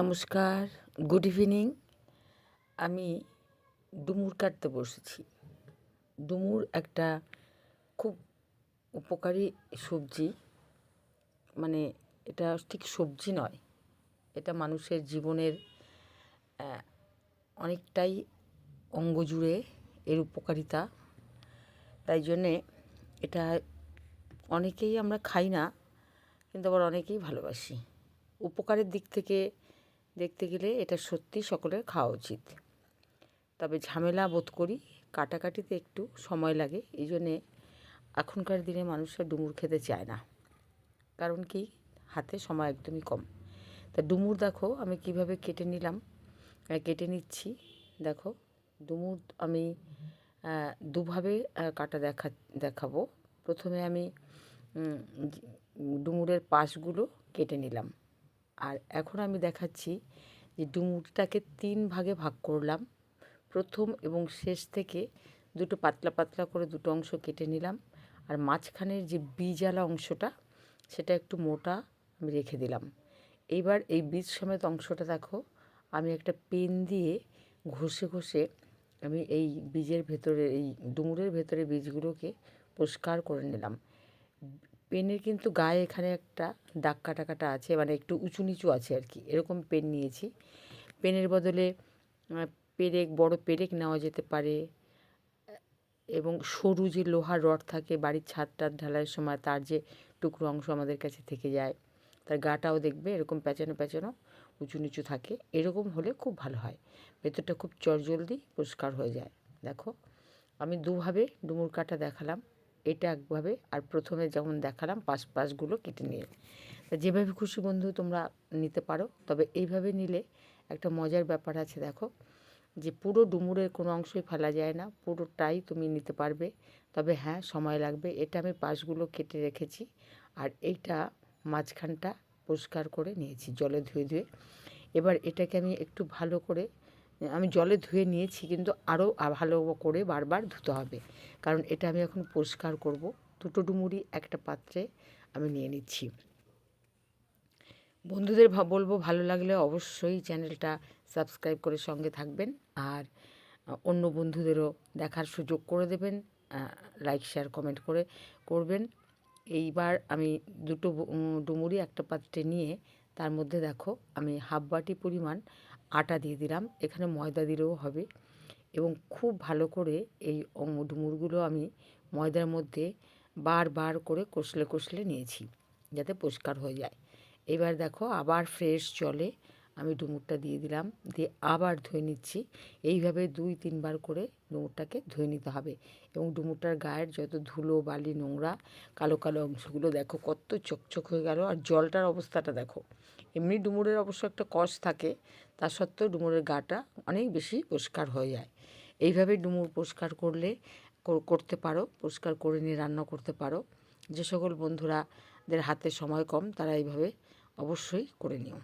নমস্কার good evening আমি ডুমুর কাটতে বসেছি। ডুমুর একটা খুব উপকারী সবজি। মানে এটা ঠিক সবজি নয়, এটা মানুষের জীবনের অনেকটাই অঙ্গ জুড়ে এর উপকারিতা। তাই জন্যে এটা অনেকেই আমরা খাই না, কিন্তু আবার অনেকেই ভালোবাসি। উপকারের দিক থেকে দেখতে গেলে এটা সত্যি সকলের খাওয়া উচিত। তবে ঝামেলা বোধ করি কাটাকাটিতে একটু সময় লাগে, এই জন্যে এখনকার দিনে মানুষরা ডুমুর খেতে চায় না। কারণ কি? হাতে সময় একদমই কম। তা ডুমুর দেখো, আমি কীভাবে কেটে নিলাম? কেটে নিচ্ছি। দেখো, ডুমুর আমি দুভাবে কাটা দেখা, দেখাবো। প্রথমে আমি ডুমুরের পাশগুলো কেটে নিলাম। আর এখন আমি দেখাচ্ছি যে ডুমুরটাকে তিন ভাগে ভাগ করলাম। প্রথম এবং শেষ থেকে দুটো পাতলা পাতলা করে দুটো অংশ কেটে নিলাম আর মাঝখানের যে বীজালা অংশটা, সেটা একটু মোটা আমি রেখে দিলাম। এইবার এই বীজ সমেত অংশটা দেখো, আমি একটা পেন দিয়ে ঘষে ঘষে আমি এই বীজের ভেতরে, এই ডুমুরের ভেতরে বীজগুলোকে পরিষ্কার করে নিলাম। পেনের কিন্তু গায়ে এখানে একটা দাগ কাটা কাটা আছে মানে একটু উঁচু নিচু আছে আর কি। এরকম পেন নিয়েছি। পেনের বদলে পেরেক, বড় পেরেক নেওয়া যেতে পারে। এবং সরু যে লোহার রড থাকে, বাড়ির ছাদ টাদ ঢালাইয়ের সময় তার যে টুকরো অংশ আমাদের কাছে থেকে যায়, তার গাটাও দেখবে, এরকম প্যাঁচানো প্যাঁচানো উঁচু নিচু থাকে। এরকম হলে খুব ভালো হয়। ভেতরটা খুব চটজলদি পরিষ্কার হয়ে যায়। দেখো, আমি দুভাবে ডুমুর কাটা দেখালাম। এটা একভাবে আর প্রথমে যেমন দেখালাম পাশ পাশগুলো কেটে নিয়ে। তা যেভাবে খুশি বন্ধু তোমরা নিতে পারো, তবে এইভাবে নিলে একটা মজার ব্যাপার আছে দেখো, যে পুরো ডুমুরের কোনো অংশই ফেলা যায় না, পুরোটাই তুমি নিতে পারবে। তবে হ্যাঁ সময় লাগবে, এটা আমি পাশগুলো কেটে রেখেছি আর এইটা মাঝখানটা পরিষ্কার করে নিয়েছি জলে ধুয়ে ধুয়ে। এবার এটাকে আমি একটু ভালো করে আমি জলে ধুয়ে নিয়েছি, কিন্তু আরও ভালো করে বারবার ধুতে হবে। কারণ এটা আমি এখন পরিষ্কার করব। দুটো ডুমুরি, একটা পাত্রে আমি নিয়ে নিচ্ছি। বন্ধুদের বলব ভালো লাগলে অবশ্যই চ্যানেলটা সাবস্ক্রাইব করে সঙ্গে থাকবেন আর অন্য বন্ধুদেরও দেখার সুযোগ করে দেবেন লাইক শেয়ার কমেন্ট করে করবেন। এইবার আমি দুটো ডুমুরি, একটা পাত্রে নিয়ে তার মধ্যে দেখো আমি হাফ বাটি পরিমাণ আটা দিয়ে দিলাম। এখানে ময়দা দিলেও হবে। এবং খুব ভালো করে এই ডুমুরগুলো আমি ময়দার মধ্যে বারবার করে কষলে কষলে নিয়েছি, যাতে পরিষ্কার হয়ে যায়। এবার দেখো আবার ফ্রেশ জলে আমি ডুমুরটা দিয়ে দিলাম, দিয়ে আবার ধুয়ে নিচ্ছি। এইভাবে দুই, তিনবার করে ডুমুরটাকে ধুয়ে নিতে হবে এবং ডুমুরটার গায়ের যত ধুলো, বালি, নোংরা, কালো কালো অংশগুলো দেখো কত চকচক হয়ে গেল আর জলটার অবস্থাটা দেখো। এমনি ডুমুরের অবশ্য একটা কষ থাকে, তা সত্ত্বেও ডুমুরের গাটা অনেক বেশি পরিষ্কার হয়ে যায়। এইভাবে ডুমুর পরিষ্কার করলে করতে পারো, পরিষ্কার করে নিয়ে রান্না করতে পারো। যে সকল বন্ধুরাদের হাতে সময় কম, তারা এইভাবে অবশ্যই করে নিও।